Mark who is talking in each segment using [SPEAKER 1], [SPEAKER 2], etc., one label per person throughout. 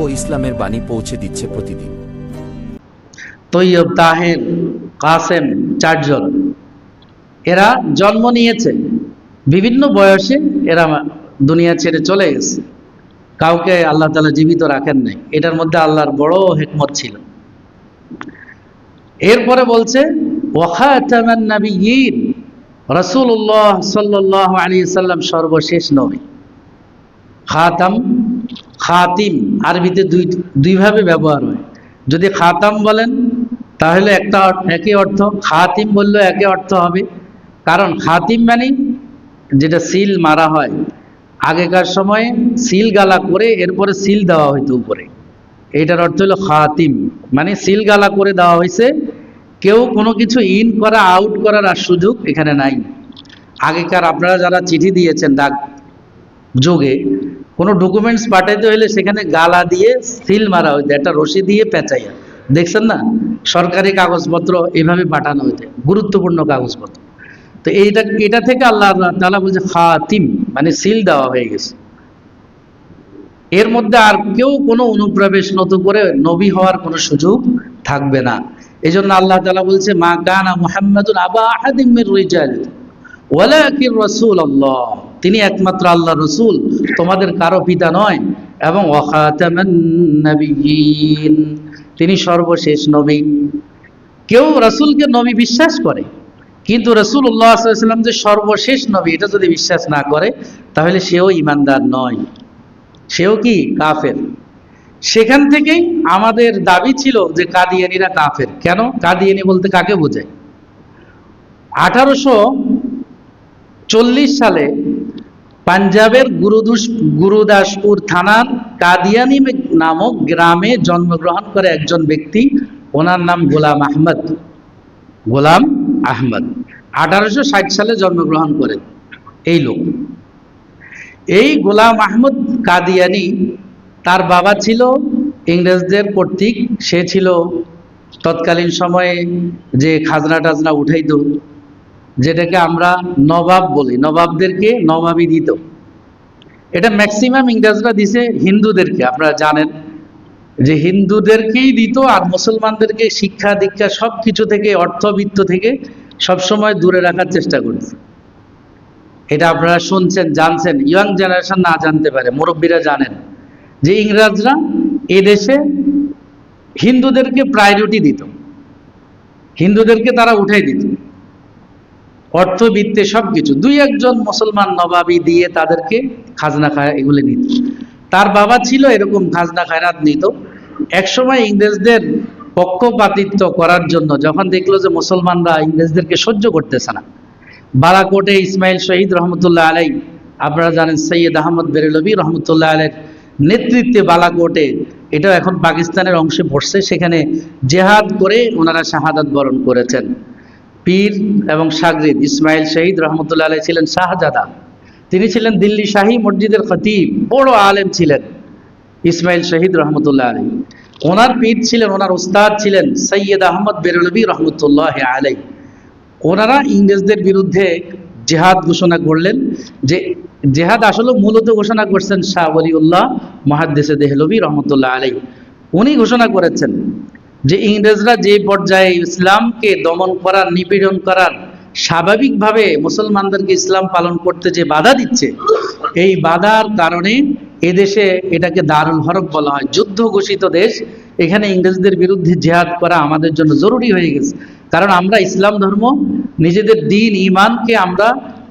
[SPEAKER 1] ও ইসলামের বাণী পৌঁছে দিচ্ছে প্রতিদিন।
[SPEAKER 2] তৈয়ব তাহের কাসেম চারজন। এরা জন্ম নিয়েছে। বিভিন্ন বয়সে এরা দুনিয়া ছেড়ে চলে গেছে। কাউকে আল্লাহ তালা জীবিত রাখেন নাই। এটার মধ্যে আল্লাহর বড় হেকমত ছিল। এরপরে বলছে রাসূলুল্লাহ সাল্লাল্লাহু আলাইহি সাল্লাম সর্বশেষ নবী। খাতাম খাতিম, আরবিতে দুই, দুইভাবে ব্যবহার হয়। যদি খাতাম বলেন, তাহলে একটা একই অর্থ, খাতিম বললেও একই অর্থ হবে। কারণ খাতিম মানে যেটা সিল মারা হয়। আগেকার সময়ে সিল গালা করে এরপরে সিল দেওয়া হইতো উপরে। এটার অর্থ হলো খাতিম। মানে সিল গালা করে দেওয়া হয়েছে কেউ কোনো কিছু ইন করা, আউট করার আর সুযোগ এখানে নাই। আগেকার আপনারা যারা চিঠি দিয়েছেন ডাক যুগে কোনো ডকুমেন্টস পাঠাইতে হলে সেখানে গালা দিয়ে সিল মারা হইতো, একটা রশি দিয়ে পেঁচাইয়া। দেখছেন না? সরকারি কাগজপত্র এভাবে পাঠানো হইতে, গুরুত্বপূর্ণ কাগজপত্র। তো এইটা, এটা থেকে আল্লাহ তাআলা বলছে খাতিম মানে সিল দেওয়া হয়ে গেছে। এর মধ্যে আর কেউ কোনো অনুপ্রবেশ নত করে নবী হওয়ার কোনো সুযোগ থাকবে না। এই জন্য আল্লাহ তালা বলছে, মা কানা মুহাম্মাদুন আবা রিজাল ওয়ালাকিন রাসূলুল্লাহ। তিনি একমাত্র আল্লাহ রসুল, তোমাদের কারও পিতা নয়। এবং তিনি সর্বশেষ নবী। কেউ রাসূলকে নবী বিশ্বাস করে, কিন্তু রসুল্লাহ সাল্লাম যে সর্বশেষ নবী, এটা যদি বিশ্বাস না করে, তাহলে সেও ইমানদার নয়। সেও কি কাফের? সেখান থেকেই আমাদের দাবি ছিল যে কাদিয়ানিরা কাফের। কেন? কাদিয়ানি বলতে কাকে বোঝায়? আঠারোশো চল্লিশ সালে পাঞ্জাবের গুরুদুস গুরুদাসপুর থানার কাদিয়ানি নামক গ্রামে জন্মগ্রহণ করে একজন ব্যক্তি। ওনার নাম গোলাম আহমদ। গোলাম আহমদ। আঠারোশো ষাট সালে জন্মগ্রহণ করেন এই লোক। এই গোলাম আহমদ কাদিয়ানি তার বাবা ছিল ইংরেজদের কর্তৃক সে ছিল তৎকালীন সময়ে যে খাজনা টাজনা উঠাইতো। যেটাকে আমরা নবাব বলি। নবাবদেরকে নবাবই দিত। এটা ম্যাক্সিমাম ইংরেজরা দিছে হিন্দুদেরকে। আপনারা জানেন যে হিন্দুদেরকেই দিত আর মুসলমানদেরকে শিক্ষা দীক্ষা সব কিছু থেকে, অর্থবিত্ত থেকে সবসময় দূরে রাখার চেষ্টা করছে। এটা আপনারা শুনছেন, জানছেন। ইয়াং জেনারেশন না জানতে পারে, মুরব্বীরা জানেন। যে ইংরেজরা এদেশে হিন্দুদেরকে প্রায়োরিটি দিত। হিন্দুদেরকে তারা উঠাই দিত। অর্থবিত্তে সব কিছু দুই একজন মুসলমান নবাবী দিয়ে তাদেরকে খাজনা খায়, এগুলি নিত। তার বাবা ছিল এরকম খাজনা খায়রাত নিত। একসময় ইংরেজদের পক্ষপাতিত্ব করার জন্য যখন দেখল যে মুসলমানরা ইংরেজদেরকে সহ্য করতেছে না বালাকোটে ইসমাইল শহীদ রহমতুল্লাহ আলাই আপনারা জানেন সৈয়দ আহমদ বেরেলবি রহমতুল্লাহ আলের নেতৃত্বে বালাকোটে, এটাও এখন পাকিস্তানের অংশে পড়ছে সেখানে জেহাদ করে ওনারা শাহাদাত বরণ করেছেন। পীর এবং সাগরিদ ইসমাইল শহীদ রহমতুল্লাহ আলাই ছিলেন শাহজাদা। তিনি ছিলেন দিল্লি শাহী মসজিদের খতিব, বড় আলেম ছিলেন ইসমাইল শহীদ রহমতুল্লাহ আলাই। ওনার পীর ছিলেন, ওনার উস্তাদ ছিলেন সৈয়দ আহমদ বেরলবি রহমতুল্লাহ আলাই। ওনারা ইংরেজদের বিরুদ্ধে জেহাদ ঘোষণা করলেন যে, জেহাদ আসলে মূলত ঘোষণা করছেন শাহ ওলিউল্লাহ মহাদ্দেশে দেহলবি রহমতুল্লাহ আলাই। উনি ঘোষণা করেছেন যে ইংরেজরা যে পর্যায়ে ইসলামকে দমন করার, নিপীড়ন করার, স্বাভাবিকভাবে মুসলমানদেরকে ইসলাম পালন করতে যে বাধা দিচ্ছে, এই বাধার কারণে এদেশে এটাকে দারুল হরব বলা হয়। যুদ্ধ ঘোষিত দেশ, এখানে ইংরেজদের বিরুদ্ধে জেহাদ করা আমাদের জন্য জরুরি হয়ে গেছে। কারণ আমরা ইসলাম ধর্ম, নিজেদের দিন ইমানকে আমরা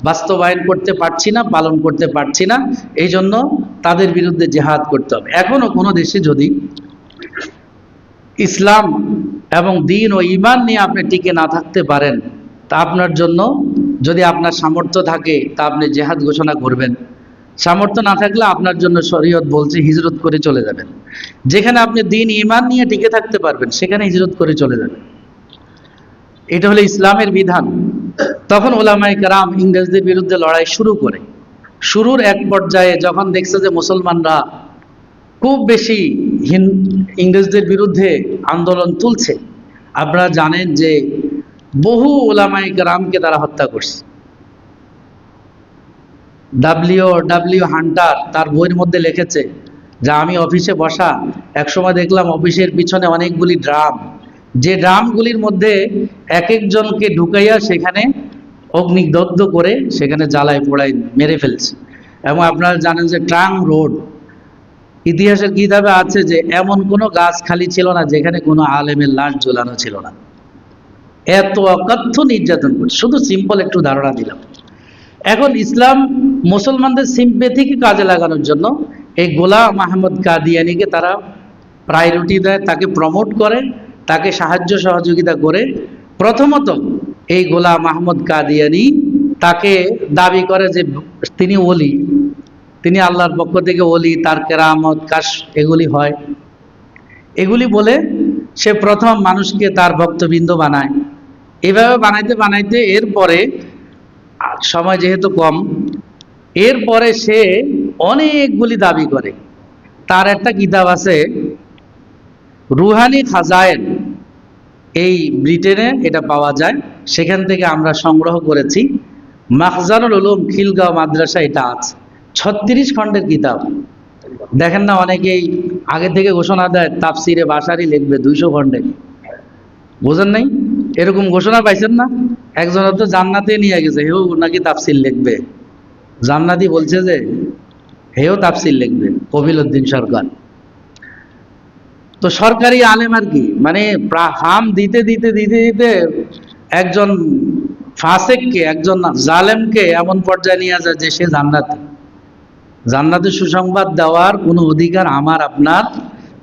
[SPEAKER 2] বাস্তবায়ন করতে পারছি না, পালন করতে পারছি না এই জন্য তাদের বিরুদ্ধে জেহাদ করতে হবে। এখনও কোনো দেশে যদি ইসলাম এবং দিন ও ইমান নিয়ে আপনি টিকে না থাকতে পারেন, তা আপনার জন্য যদি আপনার সামর্থ্য থাকে, তা আপনি জেহাদ ঘোষণা করবেন। সামর্থ্য না থাকলে আপনার জন্য শরীয়ত বলছে হিজরত করে চলে যাবেন। যেখানে আপনি দিন ইমান নিয়ে টিকে থাকতে পারবেন, সেখানে হিজরত করে চলে যাবেন। এটা হলো ইসলামের বিধান। তখন ওলামাই কারাম ইংরেজদের বিরুদ্ধে লড়াই শুরু করে। শুরুর এক পর্যায়ে যখন দেখছে যে মুসলমানরা খুব বেশি ইংরেজদের বিরুদ্ধে আন্দোলন তুলছে। আপনারা জানেন যে বহু ওলামাই রামকে তারা হত্যা করছে। ডাব্লিউ ডাব্লিউ হান্টার তার বইয়ের মধ্যে লিখেছে যা, আমি অফিসে বসা, একসময় দেখলাম অফিসের পিছনে অনেকগুলি ড্রাম। যে ড্রামগুলির মধ্যে এক একজনকে ঢুকাইয়া সেখানে অগ্নিদগ্ধ করে সেখানে জ্বালায়, পোড়ায়, মেরে ফেলছে। এবং আপনারা জানেন যে ট্রাং রোড ইতিহাসের কিতাবে আছে যে এমন কোনো গাছ খালি ছিল না যেখানে কোনো আলেমের লাশ ঝোলানো ছিল না। এত অকথ্য নির্যাতন করছে শুধু সিম্পল একটু ধারণা দিলাম। এখন ইসলাম মুসলমানদের সিম্পেথিকে কাজে লাগানোর জন্য এই গোলাম আহমদ কাদিয়ানিকে তারা প্রায়োরিটি দেয়, তাকে প্রমোট করে, তাকে সাহায্য সহযোগিতা করে। প্রথমত এই গোলাম আহমদ কাদিয়ানি তাকে দাবি করে যে তিনি ওলি। তিনি আল্লাহর পক্ষ থেকে ওলি, তার কেরামত, কাশ, এগুলি হয়। এগুলি বলে সে প্রথম মানুষকে তার ভক্তবৃন্দ বানায়। এভাবে বানাইতে বানাইতে এরপরে, সময় যেহেতু কম, এরপরে সে অনেকগুলি দাবি করে। তার একটা কিতাব আছে, রুহানি খাজায়েন, এই ব্রিটেনে এটা পাওয়া যায়। সেখান থেকে আমরা সংগ্রহ করেছি। মাখজানুল উলুম খিলগাঁও মাদ্রাসা এটা আছে। ছত্রিশ খণ্ডের কিতাব। দেখেন না, অনেকেই আগে থেকে ঘোষণা দেয়, তাফসিরে বাসারি লিখবে দুইশো খণ্ডে। বোঝেন নাই? এরকম ঘোষণা পাইছেন না? একজন তো জান্নাতে নিয়ে গেছে, হেও নাকি তাফসিল লিখবে। জান্নাতি বলছে যে, হেও তাফসিল লিখবে কবিল উদ্দিন সরকার। তো সরকারি আলেম আর কি মানে হাম দিতে দিতে দিতে দিতে একজন ফাসেককে, একজন জালেমকে এমন পর্যায়ে নিয়ে যায় যে সে জান্নাতি। জান্নাতে সুসংবাদ দেওয়ার কোনো অধিকার আমার, আপনার,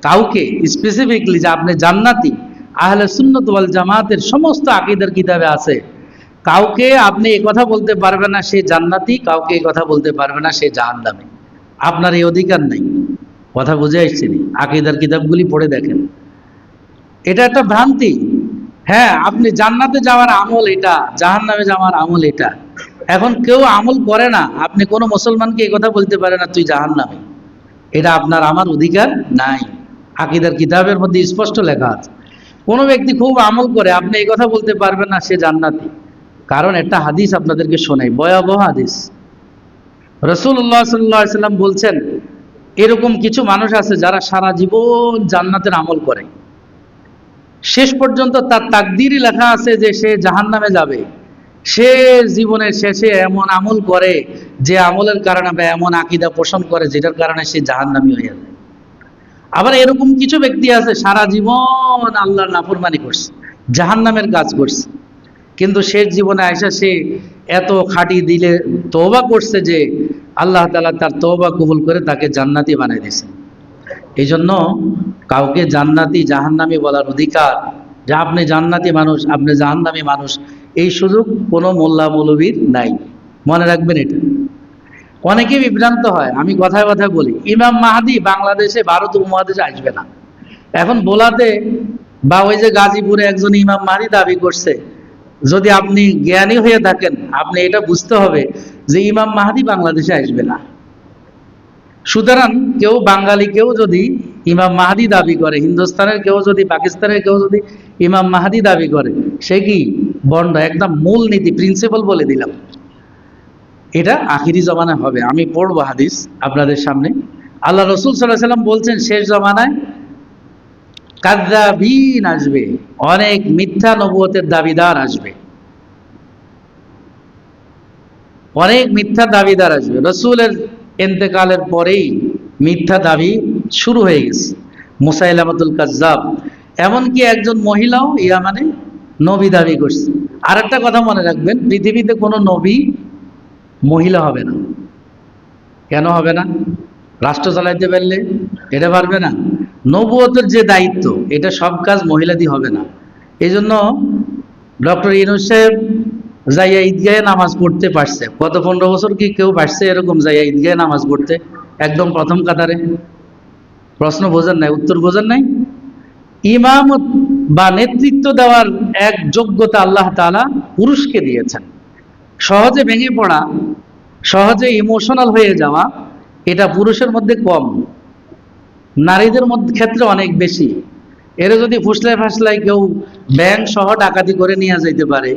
[SPEAKER 2] কাউকে স্পেসিফিকলি যে আপনি জান্নাতি, আহলে সুন্নত ওয়াল জামাতের সমস্ত আকিদের কিতাবে আছে। কাউকে আপনি এই কথা বলতে পারবেন না, সে জান্নাতি, কাউকে এই কথা বলতে পারবে না, সে জাহান্নামে। আপনার এই অধিকার নেই। কথা বুঝে আসছি আকিদার কিতাবগুলি পড়ে দেখেন। এটা একটা ভ্রান্তি। হ্যাঁ আপনি জান্নাতে যাওয়ার আমল এটা, জাহান্নামে যাওয়ার আমল এটা। এখন কেউ আমল করে না, আপনি কোনো মুসলমানকে এই কথা বলতে পারে না, তুই জাহান জাহান্নামে। এটা আপনার, আমার অধিকার নাই। আকিদার কিতাবের মধ্যে স্পষ্ট লেখা আছে। কোনো ব্যক্তি খুব আমল করে, আপনি এই কথা বলতে পারবেন না, সে জান্নাতি। কারণ একটা হাদিস আপনাদেরকে শোনাই, ভয়াবহ হাদিস। রসুল্লাহ সাল্লাম বলছেন, এরকম কিছু মানুষ আছে যারা সারা জীবন জান্নাতের আমল করে। শেষ পর্যন্ত তার তাকদিরই লেখা আছে যে সে জাহান নামে যাবে। সে জীবনের শেষে এমন আমল করে যে আমলের কারণে বা এমন আকিদা পোষণ করে যেটার কারণে সে জাহান্নামী হয়ে যায়। আবার এরকম কিছু ব্যক্তি আছে, সারা জীবন আল্লাহর নাফরমানি করছে, জাহান্নামের কাজ করছে। কিন্তু শেষ জীবনে আয়সা সে এত খাটি দিলে তওবা করছে যে আল্লাহ তালা তার তওবা কবুল করে তাকে জান্নাতি বানিয়ে দিয়েছেন এই জন্য কাউকে জান্নাতি জাহান্নামি বলার অধিকার, যে আপনি জান্নাতি মানুষ, আপনি জাহান্নামি মানুষ এই সুযোগ কোনো মোল্লা মৌলবীর নাই। মনে রাখবেন এটা। অনেকে বিভ্রান্ত হয়, আমি কথায় কথায় বলি, ইমাম মাহাদি বাংলাদেশে ভারত উপমহাদেশে আসবে না। এখন বোলাতে বা ওই যে গাজীপুরে একজন ইমাম মাহাদি দাবি করছে, যদি আপনি জ্ঞানী হয়ে থাকেন, আপনি এটা বুঝতে হবে যে ইমাম মাহাদি বাংলাদেশে আসবে না। সুতরাং কেউ বাঙালি কেউ যদি ইমাম মাহাদি দাবি করে, হিন্দুস্তানের কেউ যদি, পাকিস্তানের কেউ যদি ইমাম মাহাদি দাবি করে, সে কি বন্ড একদম মূল নীতি প্রিন্সিপাল বলে দিলাম। এটা আখিরি জমানায় হবে। আমি পড়ব হাদিস আপনাদের সামনে। আল্লাহ রসুল সাল্লাহ সাল্লাম বলছেন, শেষ জমানায় আসবে, অনেক মিথ্যা নবুয়তের দাবিদার আসবে। অনেক মিথ্যা দাবিদার আসবে। রসুলের এন্তেকালের পরেই মিথ্যা দাবি শুরু হয়ে গেছে। মুসাইলামাতুল কাজ্জাব এমনকি একজন মহিলাও ইয়া মানে নবী দাবি করছে। আর একটা কথা মনে রাখবেন, পৃথিবীতে কোনো নবী মহিলা হবে না। কেন হবে না? রাষ্ট্র চালাইতে পারলে এটা পারবে না? নবুয়তের যে দায়িত্ব, এটা সব কাজ মহিলাদি হবে না। এই জন্য ডক্টর ইনুস সাহেব যাইয়া ঈদগাহে নামাজ পড়তে পারছে। গত পনেরো বছর কি কেউ পারছে এরকম যাইয়া ঈদগাহে নামাজ পড়তে? একদম প্রথম কাতারে। প্রশ্ন বোঝেন নাই, উত্তর বোঝেন নাই? ইমামত বা নেতৃত্ব দেওয়ার এক যোগ্যতা আল্লাহ তাআলা পুরুষকে দিয়েছেন। সহজে ভেঙে পড়া, সহজে ইমোশনাল হয়ে যাওয়া, এটা পুরুষের মধ্যে কম। নারীদের মধ্যে ক্ষেত্রে অনেক বেশি। এর যদি ফুসলাই ফাসলাই কেউ ব্যাংক সহ ডাকাতি করে নিয়ে যাইতে পারে,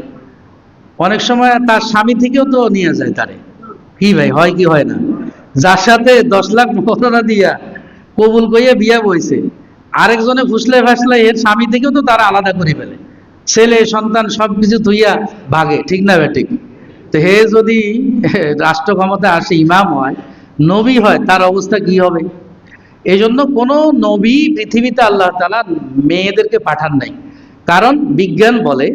[SPEAKER 2] অনেক সময় তার স্বামী থেকেও তো নিয়ে যায় তারে। কি ভাই, হয় কি হয় না? যার সাথে দশ লাখ ঘটনা দিয়া কবুল কইয়া বিয়া বইছে। আরেকজনে ফুসলে ফাসলে এর স্বামী থেকেও তো তারা আলাদা করে ফেলে। ছেলে, সন্তান সবকিছু ধুইয়া ভাগে, ঠিক না ঠিক তো হে যদি রাষ্ট্র ক্ষমতা আসে, ইমাম হয়, নবী হয়, তার অবস্থা কি হবে? এই জন্য কোনো নবী পৃথিবীতে আল্লাহ তালা মেয়েদেরকে পাঠান নাই। কারণ বিজ্ঞান বলে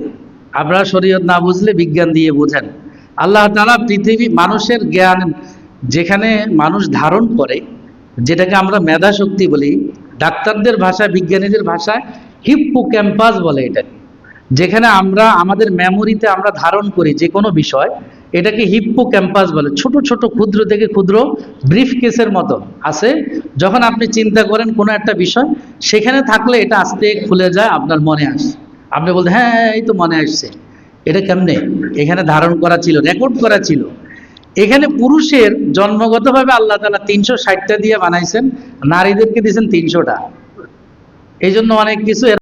[SPEAKER 2] আপনারা শরীয়ত না বুঝলে বিজ্ঞান দিয়ে বোঝেন। আল্লাহ তালা পৃথিবী, মানুষের জ্ঞান যেখানে মানুষ ধারণ করে, যেটাকে আমরা মেধা শক্তি বলি ডাক্তারদের ভাষায় বিজ্ঞানীদের ভাষায় হিপ্পো ক্যাম্পাস বলে এটাকে যেখানে আমরা আমাদের মেমোরিতে আমরা ধারণ করি যে কোনো বিষয় এটাকে হিপ্পো ক্যাম্পাস বলে। ছোট ছোট ক্ষুদ্র থেকে ক্ষুদ্র ব্রিফ কেসের মতো আছে। যখন আপনি চিন্তা করেন কোনো একটা বিষয় সেখানে থাকলে এটা আস্তে খুলে যায় আপনার মনে আসে। আপনি বলতে হ্যাঁ, এই তো মনে আসছে। এটা কেমনে? এখানে ধারণ করা ছিল রেকর্ড করা ছিল। এখানে পুরুষের জন্মগতভাবে আল্লাহ তালা তিনশো ষাটটা দিয়ে বানাইছেন, নারীদেরকে দিয়েছেন তিনশোটা। এই জন্য অনেক কিছু